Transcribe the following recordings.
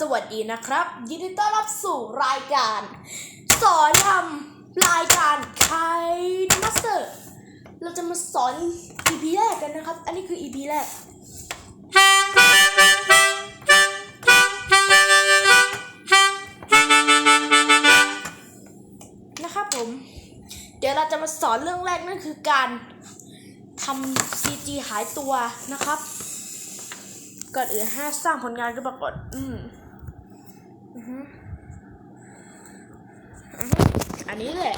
สวัสดีนะครับ ยินดีต้อนรับสู่รายการ สอนทำรายการไทยมาสเตอร์ เราจะมาสอน EP แรกกันนะครับ อันนี้คือ EP แรก นะครับผม เดี๋ยวเราจะมาสอนเรื่องแรกนั่นคือการทำ CG หายตัวนะครับก่อนอื่นห้าสร้างผลงานขึ้นมาก่อน อืม อันนี้แหละ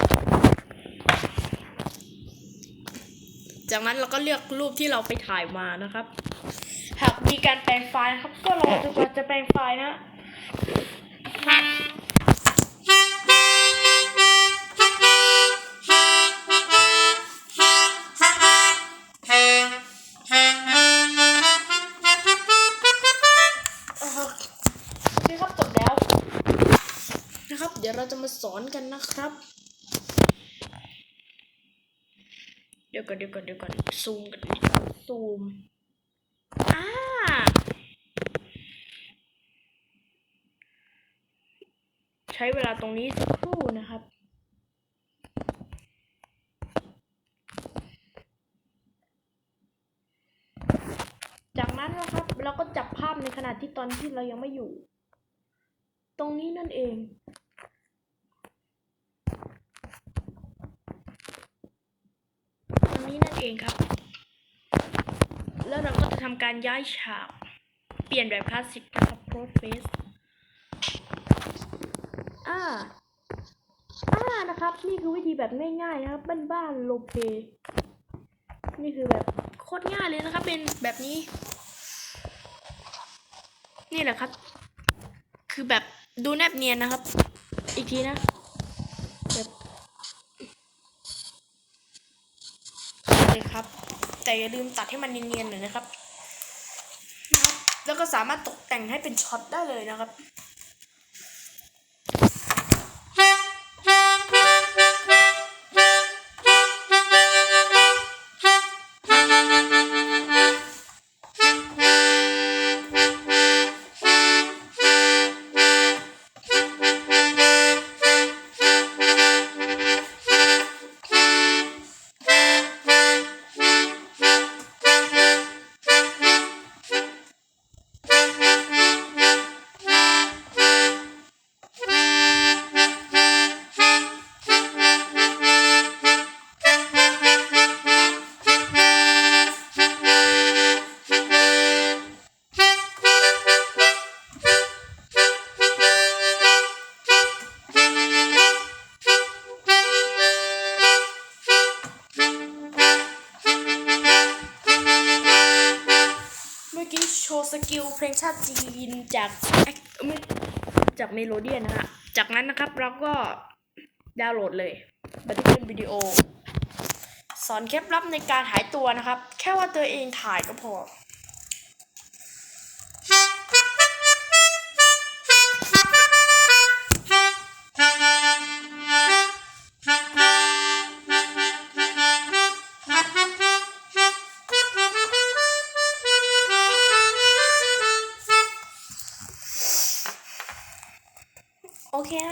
จากนั้นเราก็เลือกรูปที่เราไปถ่ายมานะครับ หากมีการแปลงไฟล์ครับ ก็รอจนกว่าจะแปลงไฟล์นะ เดี๋ยวเราจะมาสอนกันนะครับ เดี๋ยวก่อนเดี๋ยวก่อนเดี๋ยวก่อนซูมกันซูมอ่าใช้เวลาตรงนี้สักครู่นะครับจากนั้นนะครับเราก็จับภาพในขณะที่ตอนที่เรายังไม่อยู่ ตรงนี้นั่นเอง ตรงนี้นั่น เองครับ แล้วเราก็จะทำการย้ายฉาก เปลี่ยนแบบคลาสสิกนะครับโปรเฟสอ่าอ่านะครับ นี่คือวิธีแบบง่ายๆนะครับบ้านๆโลเปนี่คือแบบโคตรง่ายเลยนะครับ เป็นแบบนี้ นี่แหละครับ คือแบบดูแนบเนียนนะครับ อีกทีนะแบบ เลยครับ แต่อย่าลืมตัดให้มันเนียนๆหน่อยนะครับนะครับ แล้วก็สามารถตกแต่งให้เป็นช็อตได้เลยนะครับ กี้โชว์สกิลเพลงชาติจีนจากแอคไม่จากเมโลเดียนนะฮะ จากนั้นนะครับเราก็ดาวน์โหลดเลยบันทึกเป็นวิดีโอ สอนเคล็ดลับในการหายตัวนะครับ แค่ว่าตัวเองถ่ายก็พอ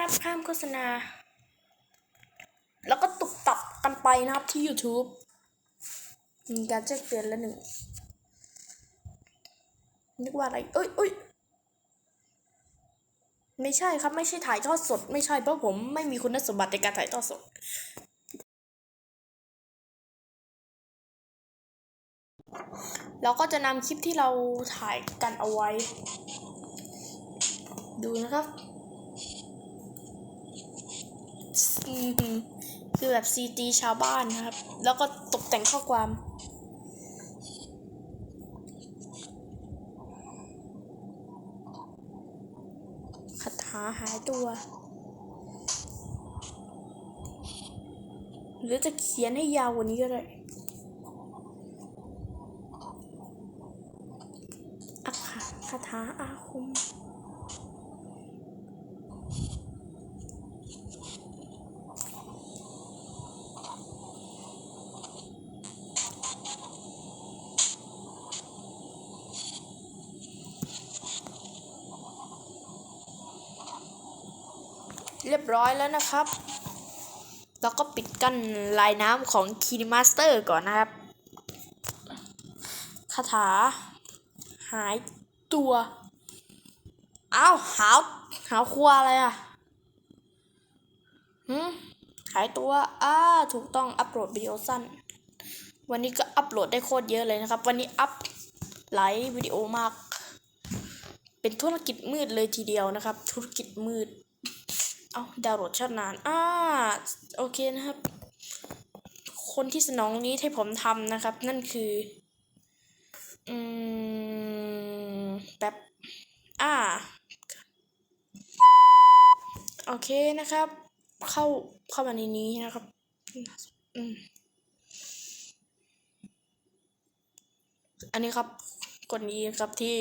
ับข้ามโฆษณา แล้วก็ตุกตับกันไปนะครับที่ YouTube มีการแจ้งเตือนแล้วหนึ่ง นึกว่าอะไร เอ้ยเอ้ยไม่ใช่ครับ ไม่ใช่ถ่ายทอดสด ไม่ใช่เพราะผมไม่มีคุณสมบัติในการถ่ายทอดสดเราก็จะนำคลิปที่เราถ่ายกันเอาไว้ ดูนะครับ คือแบบซีจีชาวบ้านนะครับ แล้วก็ตกแต่งข้อความ คาถาหายตัว หรือจะเขียนให้ยาวกว่านี้ก็ได้อักขะคาถาอาคม เรียบร้อยแล้วนะครับ แล้วก็ปิดกั้นลายน้ำของคีนมาสเตอร์ก่อนนะครับ คาถา หายตัวอ้าวหาวหาวครัวอะไรอะหืมหายตัวอ้าถูกต้องอัปโหลดวิดีโอสั้น วันนี้ก็อัปโหลดได้โคตรเยอะเลยนะครับ วันนี้อัพหลายวิดีโอมาก เป็นธุรกิจมืดเลยทีเดียวนะครับ ธุรกิจมืด เอาดาวโหลดชาตินานอ่าโอเคนะครับ คนที่สนองนี้ให้ผมทำนะครับ นั่นคือ อืมแบบอ่า โอเคนะครับ เข้าเข้ามาในนี้นะครับ อืมอันนี้ครับ คนนี้ครับที่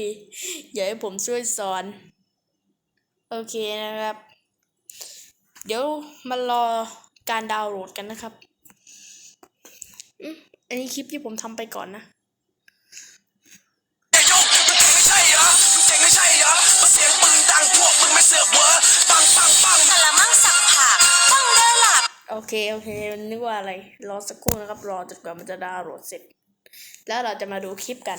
อยากให้ผมช่วยสอน โอเคนะครับ เดี๋ยวมารอการดาวน์โหลดกันนะครับอืมอันนี้คลิปที่ผมทำไปก่อนนะเอ้ยโยมมึงเก่งไม่ใช่เหรอมึงเก่งไม่ใช่เหรอมาเสียงปืนดังพวกมึงไม่เสือกเวอปังปังปังกะละมังสักผักฟังเด้อหลับโอเค โอเค นึกว่าอะไร รอสักครู่นะครับ รอจนกว่ามันจะดาวน์โหลดเสร็จ แล้วเราจะมาดูคลิปกัน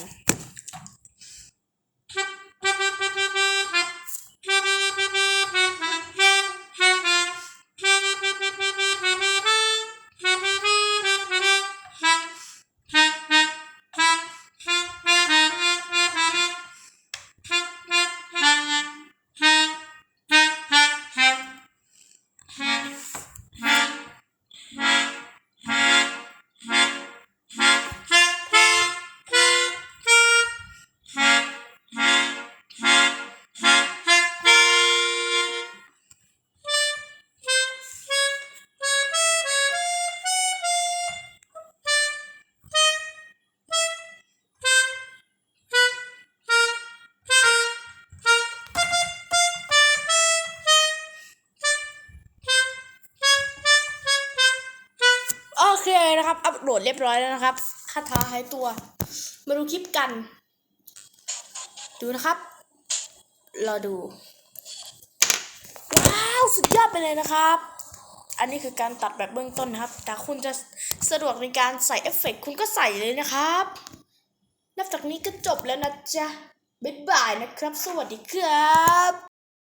โอเคนะครับ อัปโหลดเรียบร้อยแล้วนะครับ คาถาหายตัว มาดูคลิปกัน ดูนะครับ รอดู ว้าว สุดยอดไปเลยนะครับ อันนี้คือการตัดแบบเบื้องต้นนะครับ แต่คุณจะสะดวกในการใส่เอฟเฟกคุณก็ใส่เลยนะครับ นับจากนี้ก็จบแล้วนะจ๊ะ บ๊ายบายนะครับ สวัสดีครับ